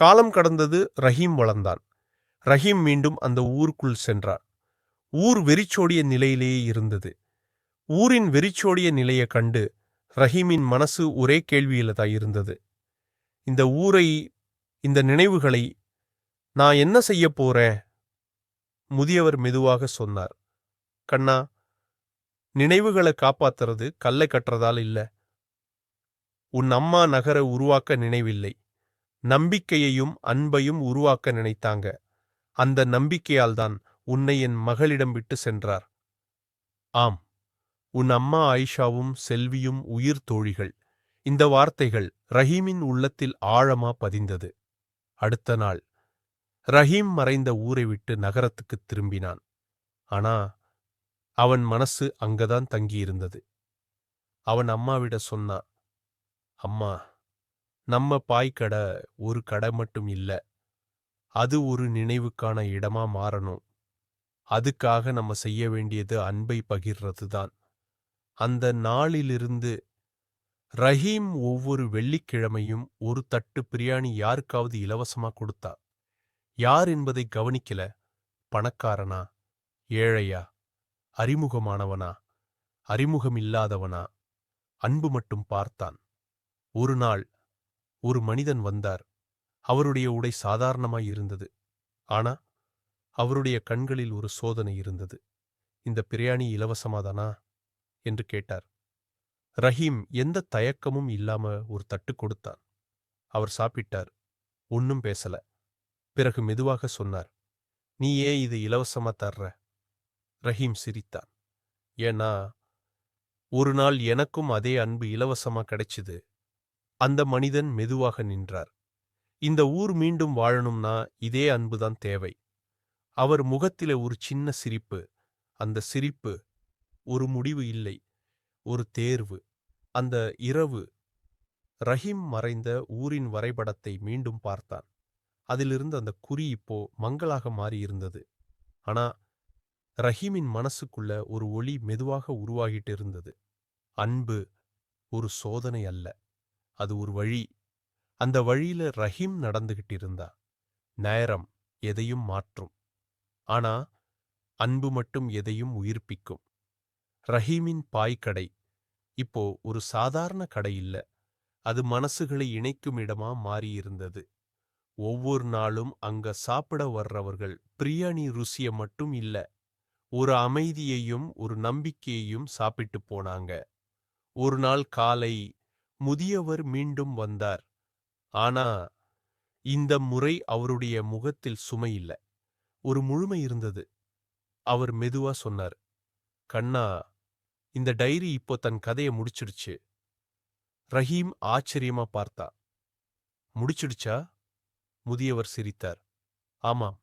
காலம் கடந்தது ரஹீம் வளர்ந்தான். ரஹீம் மீண்டும் அந்த ஊருக்குள் சென்றார். ஊர் வெறிச்சோடிய நிலையிலேயே இருந்தது. ஊரின் வெறிச்சோடிய நிலையை கண்டு ரஹீமின் மனசு ஒரே கேள்வியில தான் இருந்தது. இந்த ஊரை இந்த நினைவுகளை நான் என்ன செய்ய போறேன்? முதியவர் மெதுவாக சொன்னார். கண்ணா நினைவுகளை காப்பாத்துறது கல்லை கட்டுறதால் இல்ல. உன் அம்மா நகர உருவாக்க நினைவில்லை. நம்பிக்கையையும் அன்பையும் உருவாக்க நினைத்தாங்க. அந்த நம்பிக்கையால்தான் உன்னை என் மகளிடம் விட்டு சென்றார். ஆம் உன் அம்மா ஆயிஷாவும் செல்வியும் உயிர் தோழிகள். இந்த வார்த்தைகள் ரஹீமின் உள்ளத்தில் ஆழமா பதிந்தது. அடுத்த நாள் ரஹீம் மறைந்த ஊரை விட்டு நகரத்துக்குத் திரும்பினான். ஆனா அவன் மனசு அங்கதான் தங்கியிருந்தது. அவன் அம்மாவிட சொன்னான் அம்மா நம்ம பாய்க்கடை ஒரு கடை மட்டும் இல்ல. அது ஒரு நினைவுக்கான இடமா மாறணும். அதுக்காக நம்ம செய்ய வேண்டியது அன்பை பகிர்றது தான் அந்த நாளிலிருந்து ரஹீம் ஒவ்வொரு வெள்ளிக்கிழமையும் ஒரு தட்டு பிரியாணி யாருக்காவது இலவசமா கொடுத்தா? யார் என்பதை கவனிக்கல? பணக்காரனா? ஏழையா? அறிமுகமானவனா? அறிமுகமில்லாதவனா? அன்பு மட்டும் பார்த்தான். ஒரு நாள் ஒரு மனிதன் வந்தார். அவருடைய உடை சாதாரணமாய் இருந்தது. ஆனா அவருடைய கண்களில் ஒரு சோதனை இருந்தது. இந்த பிரியாணி இலவசமாதானா? என்று கேட்டார். ரஹீம் எந்த தயக்கமும் இல்லாம ஒரு தட்டு கொடுத்தான். அவர் சாப்பிட்டார். ஒன்னும் பேசல. பிறகு மெதுவாக சொன்னார். நீ ஏன் இது இலவசமா தர்ற. ரஹீம் சிரித்தான். ஏன்னா ஒரு நாள் எனக்கும் அதே அன்பு இலவசமா கிடைச்சுது. அந்த மனிதன் மெதுவாக நின்றார். இந்த ஊர் மீண்டும் வாழணும்னா இதே அன்புதான் தேவை. அவர் முகத்திலே ஒரு சின்ன சிரிப்பு அந்த சிரிப்பு ஒரு முடிவு இல்லை ஒரு தேர்வு. அந்த இரவு ரஹீம் மறைந்த ஊரின் வரைபடத்தை மீண்டும் பார்த்தான். அதிலிருந்து அந்த குறி இப்போ மங்களாக மாறியிருந்தது ஆனா ரஹீமின் மனசுக்குள்ள ஒரு ஒளி மெதுவாக உருவாகிட்டு இருந்தது. அன்பு ஒரு சோதனை அல்ல. அது ஒரு வழி. அந்த வழியில ரஹீம் நடந்துகிட்டு இருந்தா நேரம் எதையும் மாற்றும். ஆனா அன்பு மட்டும் எதையும் உயிர்ப்பிக்கும். ரஹீமின் பாய்க்கடை இப்போ ஒரு சாதாரண கடை இல்ல. அது மனசுகளை இணைக்கும் இடமா மாறியிருந்தது. ஒவ்வொரு நாளும் அங்க சாப்பிட வர்றவர்கள் பிரியாணி ருசிய மட்டும் இல்ல. ஒரு அமைதியையும் ஒரு நம்பிக்கையையும் சாப்பிட்டு போனாங்க. ஒரு நாள் காலை முதியவர் மீண்டும் வந்தார். ஆனா இந்த முறை அவருடைய முகத்தில் சுமை இல்ல. ஒரு முழுமை இருந்தது. அவர் மெதுவா சொன்னார் கண்ணா இந்த டைரி இப்போ தன் கதையை முடிச்சிடுச்சு. ரஹீம் ஆச்சரியமா பார்த்தா. முடிச்சிடுச்சா? முதியவர் சிரித்தார் ஆமாம்.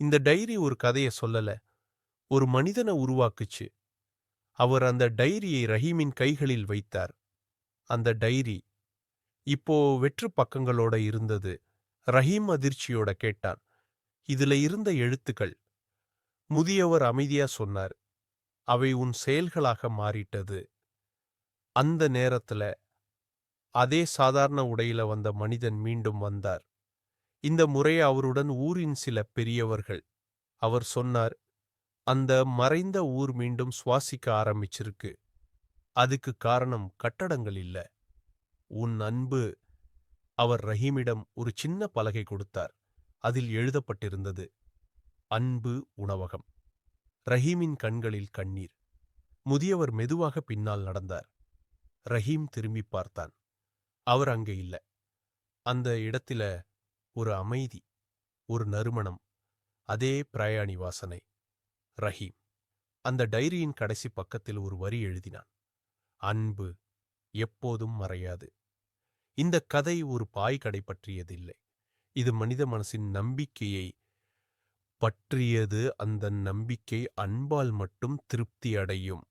இந்த டைரி ஒரு கதைய சொல்லல. ஒரு மனிதனை உருவாக்குச்சு. அவர் அந்த டைரியை ரஹீமின் கைகளில் வைத்தார். அந்த டைரி. இப்போ வெற்று பக்கங்களோட இருந்தது. ரஹீம் அதிர்ச்சியோட கேட்டான். இதுல இருந்த எழுத்துக்கள். முதியவர் அமைதியா சொன்னார். அவை உன் செயல்களாக மாறிட்டது. அந்த நேரத்துல அதே சாதாரண உடையில வந்த மனிதன் மீண்டும் வந்தார். இந்த முறை அவருடன் ஊரின் சில பெரியவர்கள். அவர் சொன்னார் அந்த மறைந்த ஊர் மீண்டும் சுவாசிக்க ஆரம்பிச்சிருக்கு. அதுக்கு காரணம் கட்டடங்கள் இல்ல. உன் அன்பு அவர் ரஹீமிடம் ஒரு சின்ன பலகை கொடுத்தார். அதில் எழுதப்பட்டிருந்தது அன்பு உணவகம். ரஹீமின் கண்களில் கண்ணீர். முதியவர் மெதுவாக பின்னால் நடந்தார். ரஹீம் திரும்பி பார்த்தான். அவர் அங்கே இல்ல. அந்த இடத்தில ஒரு அமைதி ஒரு நறுமணம் அதே பிரயாணி வாசனை. ரஹீம் அந்த டைரியின் கடைசி பக்கத்தில் ஒரு வரி எழுதினான். அன்பு எப்போதும் மறையாது. இந்த கதை ஒரு பாய்கடை பற்றியதில்லை. இது மனித மனசின் நம்பிக்கையை பற்றியது. அந்த நம்பிக்கை அன்பால் மட்டும் திருப்தி அடையும்.